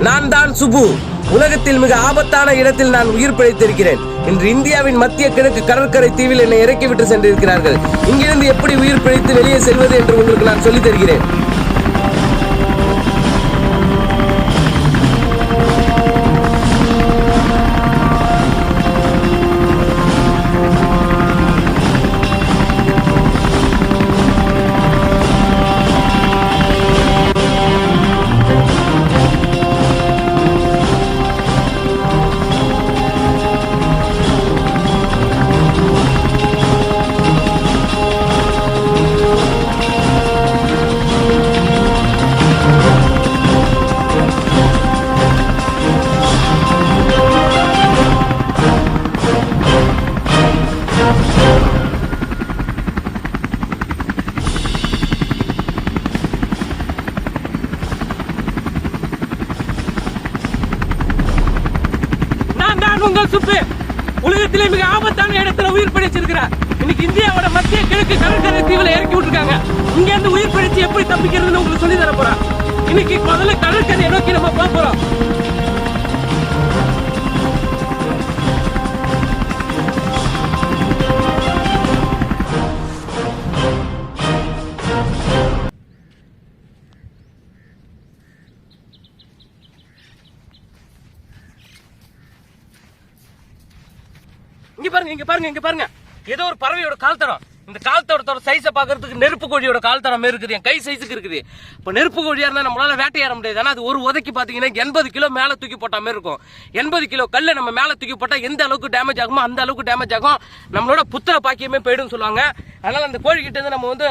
நான் தான் சுபு. உலகத்தில் மிக ஆபத்தான இடத்தில் நான் உயிர் பிழைத்திருக்கிறேன். இன்று இந்தியாவின் மத்திய கிழக்கு கடற்கரை தீவில் என்னை இறக்கிவிட்டு சென்றிருக்கிறார்கள். இங்கிருந்து எப்படி உயிர் பிழைத்து வெளியே செல்வது என்று உங்களுக்கு நான் சொல்லித் தருகிறேன். உலகத்திலே மிக ஆபத்தான இடத்துல உயிர் பிழைச்சிருக்கிறேன் இன்னைக்கு இந்தியாவோட மத்திய கிழக்கு கடற்கரை தீவுல இறக்கி விட்டுருக்காங்க. இங்க இருந்து உயிர் பிழைச்சு எப்படி தப்பிக்கிறதுன்னு உங்களுக்கு சொல்லி தர போறேன். இன்னைக்கு முதல்ல கடற்கரையை நோக்கி நம்ம போக போறோம். இங்க பாருங்க இங்க பாருங்க. ஏதோ ஒரு பறவையோட கால் தடம் இந்த கால் தடத்தோட சைஸை பாக்குறதுக்கு நெருப்பு கோழியோட கால் தடம் இருக்குது. என் கை சைஸுக்கு இருக்குது. இப்ப நெருப்பு கோழியா இருந்தா நம்மளால வேட்டையாட முடியாது. ஆனா அது ஒரு உதைக்கு பாத்தீங்கன்னா எண்பது கிலோ மேல தூக்கி போட்ட மாதிரி இருக்கும். எண்பது கிலோ கல்லை நம்ம மேல தூக்கி போட்டா எந்த அளவுக்கு டேமேஜ் ஆகுமோ அந்த அளவுக்கு டேமேஜ் ஆகும். நம்மளோட புத்திர பாக்கியமே போயிடும் சொல்லுவாங்க. அதனால அந்த கோழிக்கிட்ட இருந்து நம்ம வந்து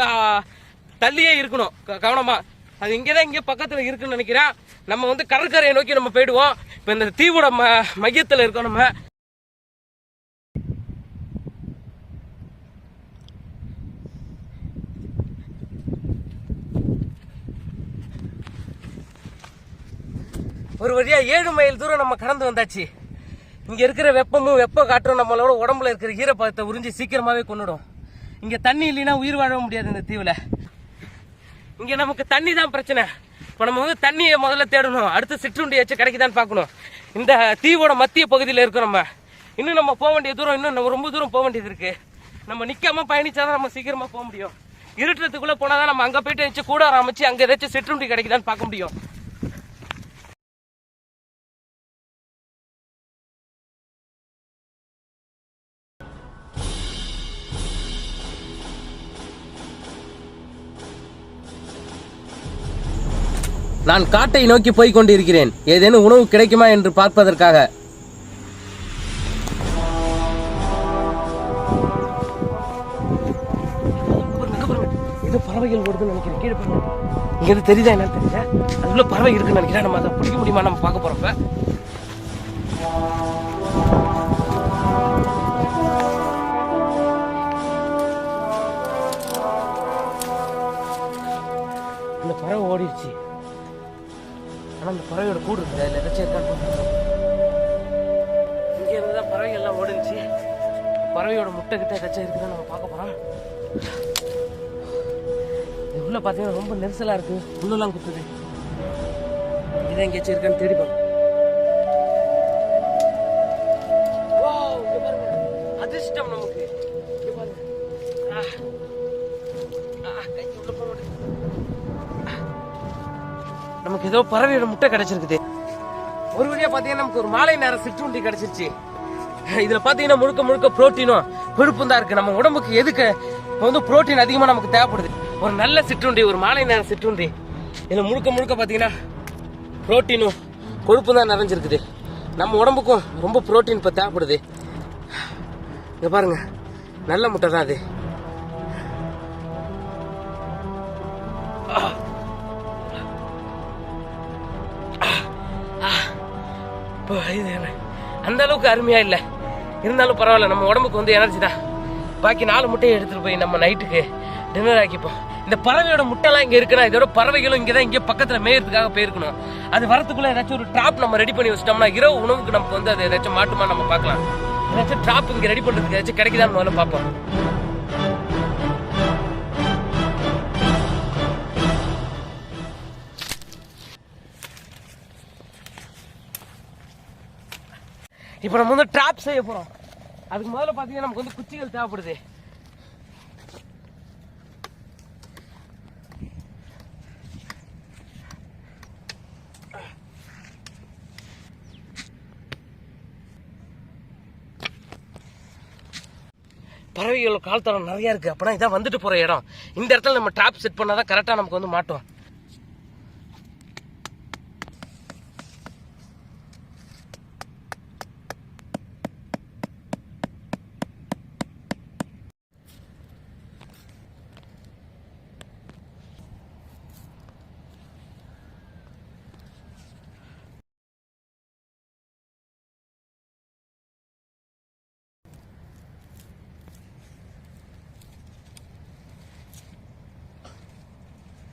தள்ளியே இருக்கணும். க- கவனமா. அது இங்கதான் இங்கே பக்கத்துல இருக்குன்னு நினைக்கிறேன். நம்ம வந்து கடற்கரையை நோக்கி நம்ம போயிடுவோம். இப்ப இந்த தீவோட ம மையத்துல இருக்கோம் நம்ம. ஒரு வழியா ஏழு மைல் தூரம் நம்ம கடந்து வந்தாச்சு. இங்க இருக்கிற வெப்பமும் வெப்ப காற்றும் நம்மளோட உடம்புல இருக்கிற ஈரப்பதத்தை உறிஞ்சி சீக்கிரமாவே கொண்டுடும் இங்க தண்ணி இல்லைன்னா உயிர் வாழ முடியாது இந்த தீவுல. இங்க நமக்கு தண்ணி தான் பிரச்சனை. இப்போ நம்ம வந்து தண்ணியை முதல்ல தேடணும். அடுத்து சிற்றுண்டி வச்சு கிடைக்குதான்னு பார்க்கணும். இந்த தீவோட மத்திய பகுதியில் இருக்கோம் நம்ம. இன்னும் நம்ம போக வேண்டிய தூரம் இன்னும் நம்ம ரொம்ப தூரம் போக வேண்டியது இருக்கு. நம்ம நிக்காம பயணிச்சாதான் நம்ம சீக்கிரமா போக முடியும். இருட்டுறதுக்குள்ள போனாதான் நம்ம அங்க போயிட்டு வச்சு கூட ஆரம்பிச்சு அங்க ஏதாச்சும் சிற்றுண்டி கிடைக்குதான்னு பார்க்க முடியும். நான் காட்டை நோக்கி போய்க் கொண்டிருக்கிறேன். ஏதேனும் உணவு கிடைக்குமா என்று பார்ப்பதற்காக. இது பறவைகள் ஓடுதுன்னு நினைக்கிறேன். கீழே பாருங்க. இங்க இருந்து தெரியுதா என்னன்னு தெரியல. அதுக்குள்ள பறவை இருக்குன்னு நினைக்கிறேன். நம்ம அதை பிடிக்க முடியுமா? நம்ம பார்க்க போறப்ப. இந்த பறவை ஓடிடுச்சு. ஆனால் அந்த பறவையோட கூடு இருக்குது அதில் ஏதாச்சும் இருக்கான்னு இங்கே இங்க இருந்து தான் பறவைகள் எல்லாம் ஓடுச்சு. பறவையோட முட்டை கிட்ட ஏதாச்சும் இருக்குதுன்னு நம்ம பார்க்க போகிறோம் உள்ளே பார்த்தீங்கன்னா ரொம்ப நெரிசலாக இருக்குது உள்ளெல்லாம் குத்துது. இதான் எங்கேயாச்சும் இருக்கான்னு தேடி நமக்கு ஏதோ பறவையோட முட்டை கிடைச்சிருக்குது. ஒரு வழியா பாத்தீங்கன்னா நமக்கு ஒரு மாலை நேரம் சிற்றுண்டி கிடைச்சிருச்சு. இதுல பாத்தீங்கன்னா முழுக்க முழுக்க புரோட்டீனும் கொழுப்பும் தான் இருக்கு. நம்ம உடம்புக்கு எதுக்கு? இப்போ வந்து புரோட்டீன் அதிகமா நமக்கு தேவைப்படுது. ஒரு நல்ல சிற்றுண்டி ஒரு மாலை நேரம் சிற்றுண்டி. இதுல முழுக்க முழுக்க பாத்தீங்கன்னா புரோட்டீனும் கொழுப்பும் தான் நிறைஞ்சிருக்குது. நம்ம உடம்புக்கும் ரொம்ப புரோட்டீன் இப்போ தேவைப்படுது. இங்கே பாருங்க. நல்ல முட்டை தான் அது. இப்போ இது என்ன? அந்த அளவுக்கு அருமையா இல்லை. இருந்தாலும் பரவாயில்ல நம்ம உடம்புக்கு வந்து எனர்ஜி தான். பாக்கி நாலு முட்டையை எடுத்துட்டு போய் நம்ம நைட்டுக்கு டின்னர் ஆக்கிப்போம். இந்த பறவையோட முட்டைலாம் இங்கே இருக்குன்னா இதோட பறவைகளும் இங்கே தான் இங்கே பக்கத்தில் மேயறதுக்காக போயிருக்கணும். அது வரத்துக்குள்ளே ஏதாச்சும் ஒரு ட்ராப் நம்ம ரெடி பண்ணி வச்சிட்டோம்னா இரவு உணவுக்கு நமக்கு வந்து அது ஏதாச்சும் மாட்டுமா நம்ம பார்க்கலாம். ஏதாச்சும் ட்ராப் இங்கே ரெடி பண்ணுறதுக்கு ஏதாச்சும் கிடைக்குதான்னு முதல்ல பார்ப்போம். இப்போ நம்ம வந்து ட்ராப் செய்ய போகிறோம் அதுக்கு முதல்ல பார்த்தீங்கன்னா நமக்கு வந்து குச்சிகள் தேவைப்படுது. பறவைகள் கால் தரம் இருக்குது இருக்கு. அப்பனா இதான் வந்துட்டு போகிற இடம். இந்த இடத்துல நம்ம ட்ராப் செட் பண்ணால் தான் கரெக்டாக நமக்கு வந்து மாட்டோம்.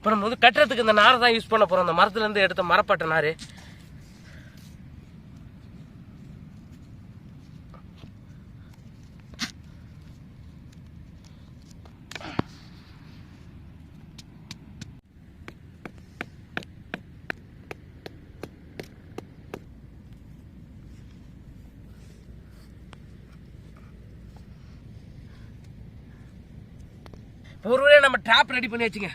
இப்போ நம்ம வந்து கட்டுறதுக்கு இந்த நாரை தான் யூஸ் பண்ண போறோம். அந்த மரத்துல இருந்து எடுத்த மரப்பட்ட நார். ஒரு வழியா நம்ம டாப் ரெடி பண்ணி வச்சுங்க.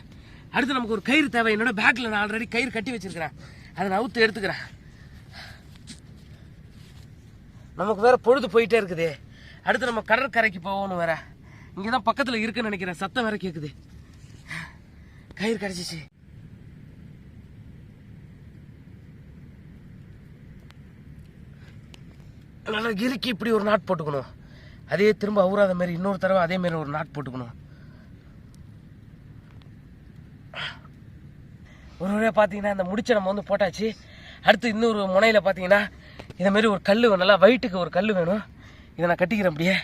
அடுத்து நமக்கு ஒரு கயிறு தேவை. என்னோட பேக்கில் நான் ஆல்ரெடி கயிறு கட்டி வச்சிருக்கிறேன். அதை நான் அவுத்து எடுத்துக்கிறேன். நமக்கு வேற பொழுது போயிட்டே இருக்குது. அடுத்து நம்ம கடற்கரைக்கு போகணும் வேற. இங்கே தான் பக்கத்தில் இருக்குன்னு நினைக்கிறேன். சத்தம் வேற கேட்குது கயிறு கிடச்சிச்சு. நல்லா இறுக்கி இப்படி ஒரு நாட் போட்டுக்கணும். அதே திரும்ப அவுறாத மாதிரி இன்னொரு தடவை அதே மாதிரி ஒரு நாட் போட்டுக்கணும். ஒரு வழியாக பார்த்தீங்கன்னா இந்த முடிச்சை நம்ம வந்து போட்டாச்சு. அடுத்து இன்னொரு முனையில் பார்த்தீங்கன்னா இதை மாதிரி ஒரு கல் நல்லா வயிட்டுக்கு ஒரு கல் வேணும். இதை நான் கட்டிக்கிறேன் அப்படியே.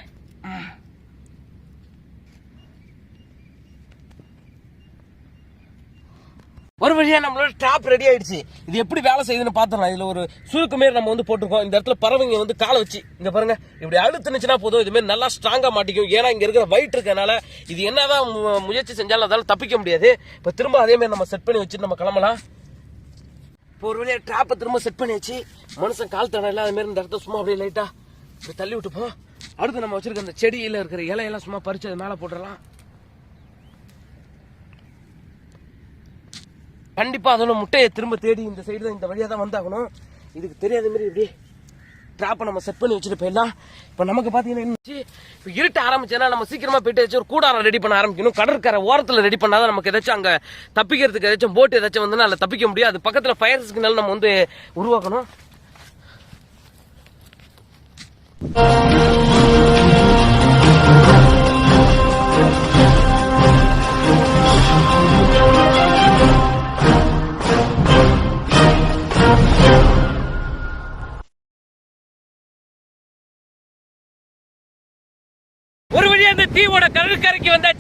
ஒரு வழியாக நம்மளோட டாப் ரெடி ஆயிடுச்சு. இது எப்படி வேலை செய்யுதுன்னு பார்த்துடலாம் இதில் ஒரு சுருக்கு மாரி நம்ம வந்து போட்டிருக்கோம். இந்த இடத்துல பறவைங்க வந்து காலை வச்சு இங்கே பாருங்க இப்படி அழுத்துனுச்சுன்னா போதும். இது மாதிரி நல்லா ஸ்ட்ராங்காக மாட்டிக்கும். ஏன்னா இங்கே இருக்கிற வயிற்று இருக்கனால இது என்னதான் மு- முயற்சி செஞ்சாலும் அதால தப்பிக்க முடியாது. இப்போ திரும்ப அதேமாரி நம்ம செட் பண்ணி வச்சுட்டு நம்ம கிளம்பலாம். இப்போ ஒரு வழியாக ட்ராப்பை திரும்ப செட் பண்ணி வச்சு மனுஷன் கால் தடம் இல்லாத மாரி இந்த இடத்த சும்மா அப்படியே லைட்டாக இப்படி தள்ளி விட்டுப்போம். அடுத்து நம்ம வச்சிருக்க அந்த செடியில் இருக்கிற இலையெல்லாம் சும்மா பறிச்சு அது மேலே போட்டுடலாம். கண்டிப்பாக அதோட முட்டையை திரும்ப தேடி இந்த சைடு தான் இந்த வழியாக தான் வந்தாகணும். இதுக்கு தெரியாத மாதிரி இப்படி ட்ராப்பை நம்ம செட் பண்ணி வச்சுட்டு போயிடலாம் இப்போ நமக்கு பார்த்தீங்கன்னா என்ன இப்போ இருட்ட ஆரம்பிச்சேன்னா நம்ம சீக்கிரமாக போயிட்டு வச்சு ஒரு கூடாரம் ரெடி பண்ண ஆரம்பிக்கணும். கடற்கரை ஓரத்தில் ரெடி பண்ணாதான் நமக்கு ஏதாச்சும் அங்கே தப்பிக்கிறதுக்கு ஏதாச்சும் போட் ஏதாச்சும் வந்து அதில் தப்பிக்க முடியும். அது பக்கத்தில் ஃபயர் சிக்னல் நம்ம வந்து உருவாக்கணும்.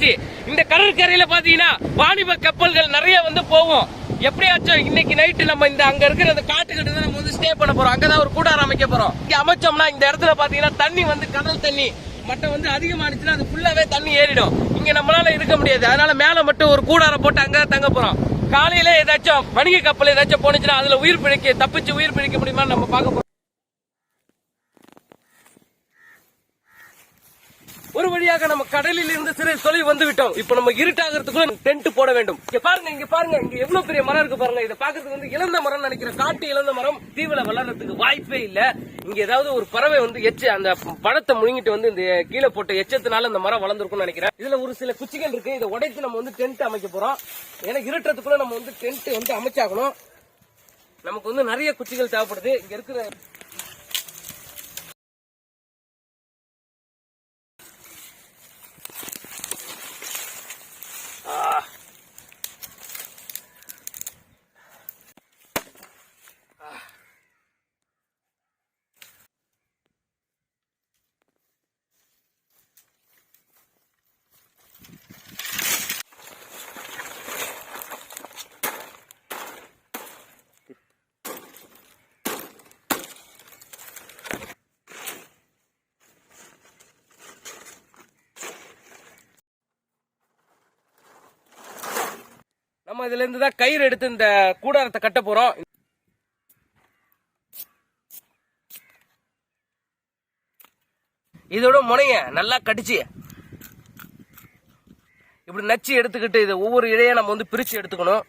ஆச்சு இந்த கடற்கரையில பாத்தீங்கன்னா வாணிப கப்பல்கள் நிறைய வந்து போகும். எப்படியாச்சும் இன்னைக்கு நைட்டு நம்ம இந்த அங்க இருக்கிற அந்த காட்டுக்கிட்ட தான் நம்ம வந்து ஸ்டே பண்ண போறோம். அங்கதான் ஒரு கூடாரம் அமைக்க போறோம். இங்க அமைச்சோம்னா இந்த இடத்துல பாத்தீங்கன்னா தண்ணி வந்து கடல் தண்ணி மட்டும் வந்து அதிகமானுச்சுன்னா அது ஃபுல்லாவே தண்ணி ஏறிடும். இங்க நம்மளால இருக்க முடியாது. அதனால மேல மட்டும் ஒரு கூடாரம் போட்டு அங்க தங்க போறோம். காலையில ஏதாச்சும் வணிக கப்பல் ஏதாச்சும் போனுச்சுன்னா அதுல உயிர் பிழைக்க தப்பிச்சு உயிர் பிழைக்க முடியுமா நம்ம பார்க்க போறோம். ஒரு வழியாக நம்ம கடலில் இருந்து சிறு தொலைவு வந்து விட்டோம் இப்ப நம்ம இருட்டாகிறதுக்குள்ள டென்ட் போட வேண்டும். இங்க பாருங்க இங்க பாருங்க. இங்க எவ்வளவு பெரிய மரம் இருக்கு பாருங்க. இதை பாக்குறதுக்கு வந்து இழந்த மரம் நினைக்கிறேன். காட்டு இழந்த மரம் தீவுல வளர்றதுக்கு வாய்ப்பே இல்ல. இங்க ஏதாவது ஒரு பறவை வந்து எச்ச அந்த பழத்தை முழுங்கிட்டு வந்து இந்த கீழே போட்ட எச்சத்தினால அந்த மரம் வளர்ந்துருக்கும்னு நினைக்கிறேன். இதுல ஒரு சில குச்சிகள் இருக்கு. இதை உடைத்து நம்ம வந்து டென்ட் அமைக்க போறோம். ஏன்னா இருட்டுறதுக்குள்ள நம்ம வந்து டென்ட் வந்து அமைச்சாகணும். நமக்கு வந்து நிறைய குச்சிகள் தேவைப்படுது. இங்க இருக்கிற நம்ம இதுல இருந்து தான் கயிறு எடுத்து இந்த கூடாரத்தை கட்ட போறோம். இதோட முனைய நல்லா கடிச்சு இப்படி நச்சு எடுத்துக்கிட்டு இது ஒவ்வொரு இழையை நம்ம வந்து பிரிச்சு எடுத்துக்கணும்.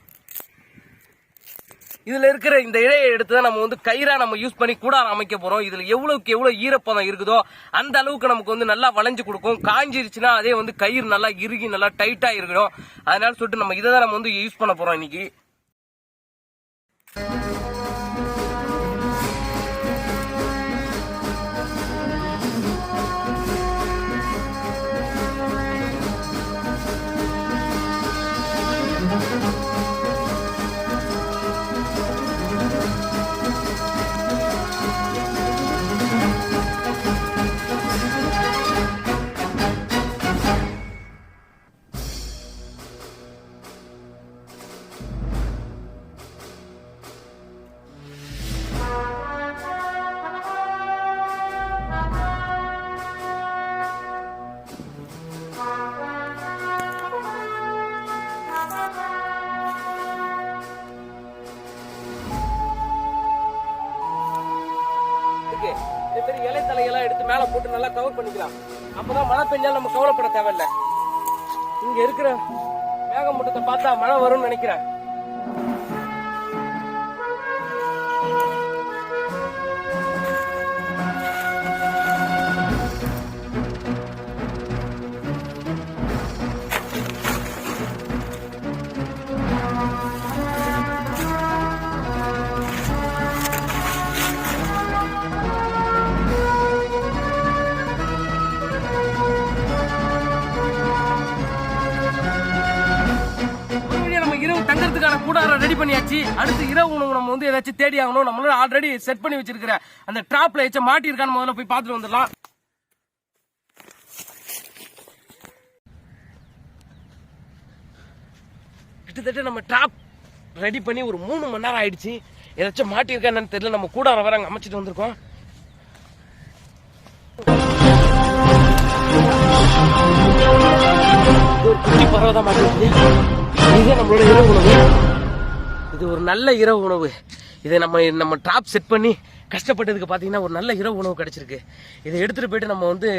இதுல இருக்கிற இந்த இழையை எடுத்து தான் நம்ம வந்து கயிறா நம்ம யூஸ் பண்ணி கூடாரம் அமைக்க போறோம். இதுல எவ்வளவுக்கு எவ்வளவு ஈரப்பதம் இருக்குதோ அந்த அளவுக்கு நமக்கு வந்து நல்லா வளைஞ்சு கொடுக்கும். காஞ்சிருச்சுன்னா அதே வந்து கயிறு நல்லா இறுகி நல்லா டைட்டா இருக்கணும். அதனால சொல்லிட்டு நம்ம இதை தான் நம்ம வந்து யூஸ் பண்ண போறோம் இன்னைக்கு. கவர் பண்ணிக்கலாம். அப்பதான் மழை பெஞ்சாலும் நம்ம கவலைப்பட தேவையில்லை. இங்க இருக்கிற மேகமூட்டத்தை பார்த்தா மழை வரும்னு நினைக்கிறேன். வச்சு அடுத்து இரவு உணவு நம்ம வந்து ஏதாச்சும் தேடி ஆகணும். நம்மளோட ஆல்ரெடி செட் பண்ணி வச்சிருக்கிற அந்த டிராப்ல ஏதாச்சும் மாட்டி இருக்கான்னு முதல்ல போய் பார்த்துட்டு வந்துடலாம். கிட்டத்தட்ட நம்ம ட்ராப் ரெடி பண்ணி ஒரு மூணு மணி நேரம் ஆயிடுச்சு. ஏதாச்சும் மாட்டியிருக்கா என்னன்னு தெரியல. நம்ம கூட வர அங்கே அமைச்சிட்டு வந்திருக்கோம். ஒரு குட்டி பறவை தான் மாட்டிருக்கு. இதுதான் நம்மளோட இரவு உணவு. இது ஒரு நல்ல இரவு உணவு. இதை நம்ம நம்ம ட்ராப் செட் பண்ணி கஷ்டப்பட்டதுக்கு பார்த்தீங்கன்னா ஒரு நல்ல இரவு உணவு கிடச்சிருக்கு. இதை எடுத்துகிட்டு போயிட்டு நம்ம வந்து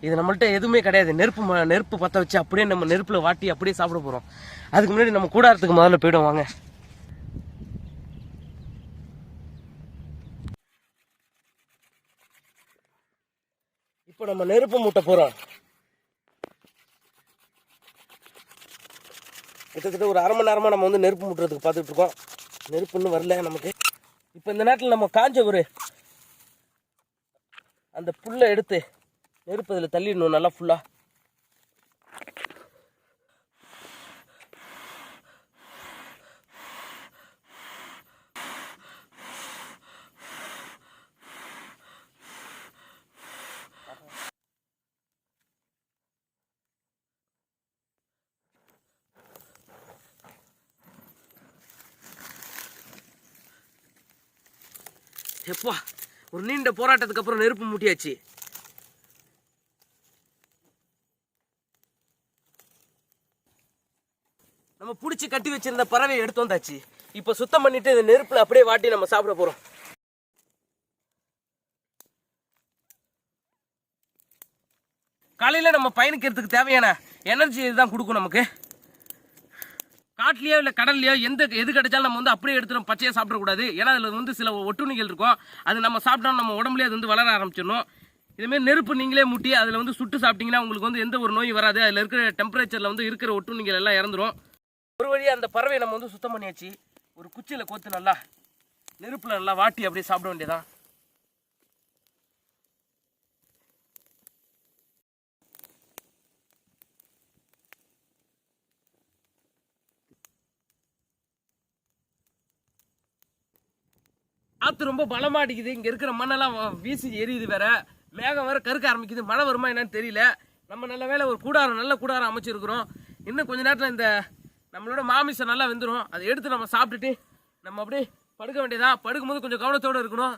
இது நம்மள்ட்ட எதுவுமே கிடையாது. நெருப்பு ம- நெருப்பு பற்ற வச்சு அப்படியே நம்ம நெருப்பில் வாட்டி அப்படியே சாப்பிட போகிறோம் அதுக்கு முன்னாடி நம்ம கூடாரத்துக்கு முதல்ல போயிடும் வாங்க. இப்போ நம்ம நெருப்பு மூட்டை போகிறோம் கிட்டத்தட்ட ஒரு அரை மணி நேரமாக நம்ம வந்து நெருப்பு முட்டுறதுக்கு பார்த்துட்டு இருக்கோம். நெருப்பு இன்னும் வரல நமக்கு. இப்போ இந்த நேரத்தில் நம்ம காஞ்ச ஒரு அந்த புல்லை எடுத்து நெருப்பு அதில் தள்ளிடணும் நல்லா ஃபுல்லாக எப்பா ஒரு நீண்ட போராட்டத்துக்கு அப்புறம் நெருப்பு மூட்டியாச்சு. நம்ம பிடிச்சி கட்டி வச்சிருந்த பறவையை எடுத்து வந்தாச்சு. இப்போ சுத்தம் பண்ணிட்டு இந்த நெருப்புல அப்படியே வாட்டி நம்ம சாப்பிட போறோம். காலையில நம்ம பயணிக்கிறதுக்கு தேவையான எனர்ஜி இதுதான் கொடுக்கும் நமக்கு. காட்டிலேயோ இல்லை கடல்லையோ எந்த எது கிடைச்சாலும் நம்ம வந்து அப்படியே எடுத்துடும் பச்சையாக சாப்பிடக்கூடாது. ஏன்னா அதில் வந்து சில ஒட்டுண்ணிகள் இருக்கும். அது நம்ம சாப்பிட்டோம் நம்ம உடம்புலயே அது வந்து வளர ஆரம்பிச்சிடணும். இதுமாரி நெருப்பு நீங்களே முட்டி அதில் வந்து சுட்டு சாப்பிட்டீங்கன்னா உங்களுக்கு வந்து எந்த ஒரு நோய் வராது. அதில் இருக்கிற டெம்பரேச்சரில் வந்து இருக்கிற ஒட்டுண்ணிகள் எல்லாம் இறந்துடும் ஒரு வழியாக அந்த பறவையை நம்ம வந்து சுத்தம் பண்ணியாச்சு. ஒரு குச்சியில் கோத்து நல்லா நெருப்பில் நல்லா வாட்டி அப்படியே சாப்பிட வேண்டியதான் காற்று ரொம்ப பலமாக அடிக்குது. இங்கே இருக்கிற மண்ணெல்லாம் வீசி எரியுது வேற. மேகம் வேற கருக்க ஆரம்பிக்குது. மழை வருமா என்னன்னு தெரியல. நம்ம நல்ல வேளை ஒரு கூடாரம் நல்ல கூடாரம் அமைச்சிருக்கிறோம். இன்னும் கொஞ்ச நேரத்தில் இந்த நம்மளோட மாமிசம் நல்லா வெந்துடும் அதை எடுத்து நம்ம சாப்பிட்டுட்டு நம்ம அப்படியே படுக்க வேண்டியதான் படுக்கும்போது கொஞ்சம் கவனத்தோடு இருக்கணும்.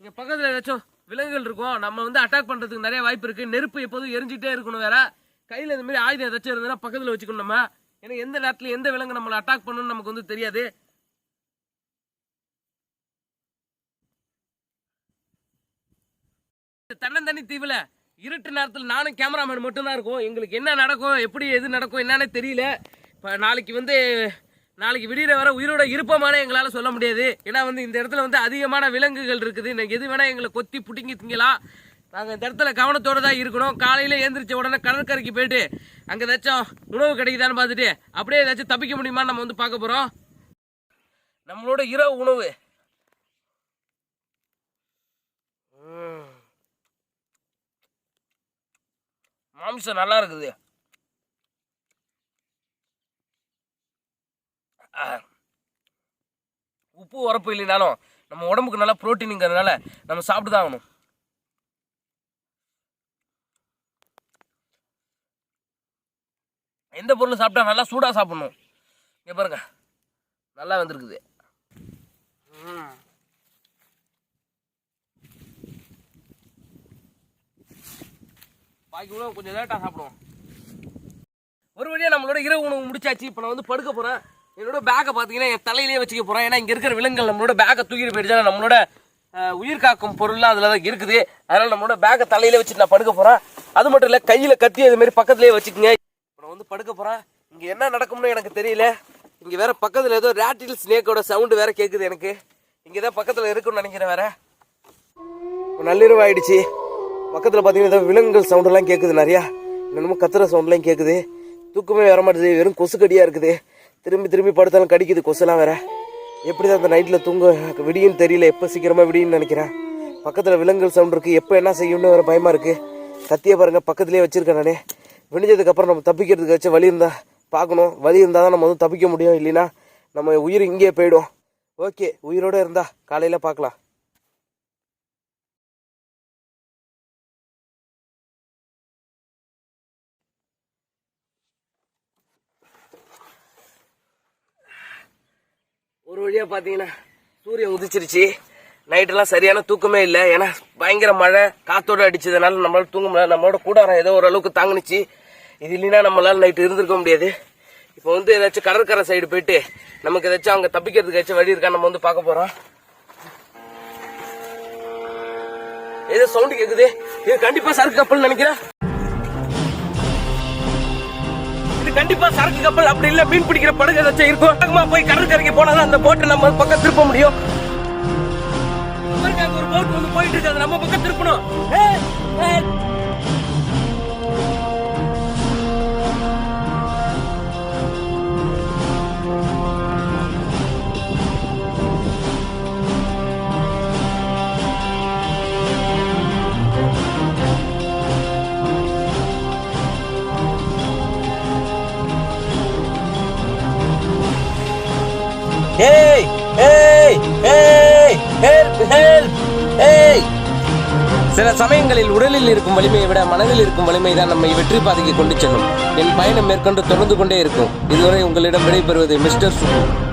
இங்கே பக்கத்தில் ஏதாச்சும் விலங்குகள் இருக்கும். நம்ம வந்து அட்டாக் பண்ணுறதுக்கு நிறைய வாய்ப்பு இருக்குது நெருப்பு எப்போதும் எரிஞ்சிட்டே இருக்கணும் வேற. கையில் இந்த மாதிரி ஆயுதம் ஏதாச்சும் இருந்ததுன்னா பக்கத்தில் வச்சுக்கணும் நம்ம. ஏன்னா எந்த நேரத்தில் எந்த விலங்கு நம்மளை அட்டாக் பண்ணணும்னு நமக்கு வந்து தெரியாது. தன்னந்தனி தீவில் இருட்டு நேரத்தில் நானும் கேமராமேன் மட்டும்தான் இருக்கும். எங்களுக்கு என்ன நடக்கும் எப்படி எது நடக்கும் என்னன்னு தெரியல. இப்போ நாளைக்கு வந்து நாளைக்கு விடிகிற வர உயிரோட இருப்பமான எங்களால் சொல்ல முடியாது. ஏன்னா வந்து இந்த இடத்துல வந்து அதிகமான விலங்குகள் இருக்குது. இன்னைக்கு எது வேணால் எங்களை கொத்தி பிடிங்கி திங்கலாம். நாங்கள் இந்த இடத்துல கவனத்தோடு தான் இருக்கணும். காலையில் ஏந்திரிச்ச உடனே கடற்கரைக்கு போயிட்டு அங்கே ஏதாச்சும் உணவு கிடைக்குதான்னு பார்த்துட்டு அப்படியே ஏதாச்சும் தப்பிக்க முடியுமான்னு நம்ம வந்து பார்க்க போகிறோம் நம்மளோட இரவு உணவு. மாம்சம் நல்லா இருக்குது. உப்பு உரப்பு இல்லைனாலும் நம்ம உடம்புக்கு நல்லா புரோட்டீனுங்கிறதுனால நம்ம சாப்பிட்டு தான் ஆகணும். எந்த பொருள் சாப்பிட்டா நல்லா சூடாக சாப்பிடணும். இங்கே பாருங்க. நல்லா வந்திருக்குது. பாக்கி உணவு கொஞ்சம் லேட்டாக சாப்பிடுவோம். ஒரு வழியாக நம்மளோட இரவு உணவு முடிச்சாச்சு. இப்போ நான் வந்து படுக்க போகிறேன் என்னோட பேக்கை பார்த்தீங்கன்னா என் தலையிலேயே வச்சுக்க போகிறேன் ஏன்னா இங்கே இருக்கிற விலங்குகள் நம்மளோட பேக்கை தூக்கிட்டு போயிடுச்சா. நம்மளோட உயிர் காக்கும் பொருள்லாம் அதில் தான் இருக்குது. அதனால் நம்மளோட பேக்கை தலையிலே வச்சுட்டு நான் படுக்க போகிறேன் அது மட்டும் இல்லை கையில் கத்தி அது மாதிரி பக்கத்துலேயே வச்சுக்கோங்க. இப்போ நான் வந்து படுக்க போகிறேன் இங்கே என்ன நடக்கும்னு எனக்கு தெரியல. இங்கே வேற பக்கத்தில் ஏதோ ரேட்டில் ஸ்னேக்கோட சவுண்டு வேற கேட்குது எனக்கு. இங்கே தான் பக்கத்தில் இருக்குன்னு நினைக்கிறேன் வேற. நள்ளிரவு ஆயிடுச்சு. பக்கத்தில் பார்த்தீங்கன்னா ஏதோ விலங்குகள் சவுண்டெல்லாம் கேட்குது நிறையா. என்னமோ கத்துற சவுண்ட்லாம் கேட்குது தூக்கமே வர மாட்டேது வெறும் கொசு கடியாக இருக்குது. திரும்பி திரும்பி படுத்தாலும் கடிக்குது. கொசுலாம் வேற. எப்படி தான் அந்த நைட்டில் தூங்க விடியும் தெரியல. எப்போ சீக்கிரமாக விடியுன்னு நினைக்கிறேன். பக்கத்தில் விலங்குகள் சவுண்ட் இருக்குது எப்போ என்ன செய்யும்னு வேறு பயமாக இருக்குது கத்தியை பாருங்கள் பக்கத்துலேயே வச்சுருக்கேன் நானே. விடிஞ்சதுக்கப்புறம் நம்ம தப்பிக்கிறதுக்கு வச்சு வழி இருந்தால் பார்க்கணும். வழி இருந்தால் தான் நம்ம வந்து தப்பிக்க முடியும். இல்லைன்னா நம்ம உயிர் இங்கேயே போயிடும். ஓகே உயிரோடு இருந்தால் காலையில் பார்க்கலாம். ஒரு வழியாக பார்த்தீங்கன்னா சூரியன் உதிச்சிருச்சு. நைட்டெல்லாம் சரியான தூக்கமே இல்லை. ஏன்னா பயங்கர மழை காத்தோட அடிச்சதுனால நம்மளால தூங்க முடியல. நம்மளோட கூடாரம் ஏதோ ஓரளவுக்கு தாங்குனுச்சு. இது இல்லைன்னா நம்மளால நைட்டு இருந்திருக்க முடியாது. இப்போ வந்து ஏதாச்சும் கடற்கரை சைடு போயிட்டு நமக்கு ஏதாச்சும் அங்கே தப்பிக்கிறதுக்கு ஏதாச்சும் வழி இருக்கா? நம்ம வந்து பார்க்க போகிறோம் ஏதோ சவுண்டு கேட்குது இது கண்டிப்பாக சரக்கு கப்பல் நினைக்கிறேன். கண்டிப்பா சரக்கு கப்பல் அப்படி இல்ல மீன் பிடிக்கிற படகு ஏதாச்சும் இருக்கும். வேகமா போய் கடற்கரைக்கு போனாதான் அந்த போட்டை நம்ம பக்கம் திருப்ப முடியும். ஒரு போட் வந்து போயிட்டு இருக்கு அது நம்ம பக்கம் திருப்பணும். ஹெல்ப் ஏய். சில சமயங்களில் உடலில் இருக்கும் வலிமையை விட மனதில் இருக்கும் வலிமை தான் நம்மை வெற்றி பாதைக்கு கொண்டு செல்லும். என் பயணம் மேற்கொண்டு தொடர்ந்து கொண்டே இருக்கும். இதுவரை உங்களிடம் விடைபெறுவது மிஸ்டர் சுப்பு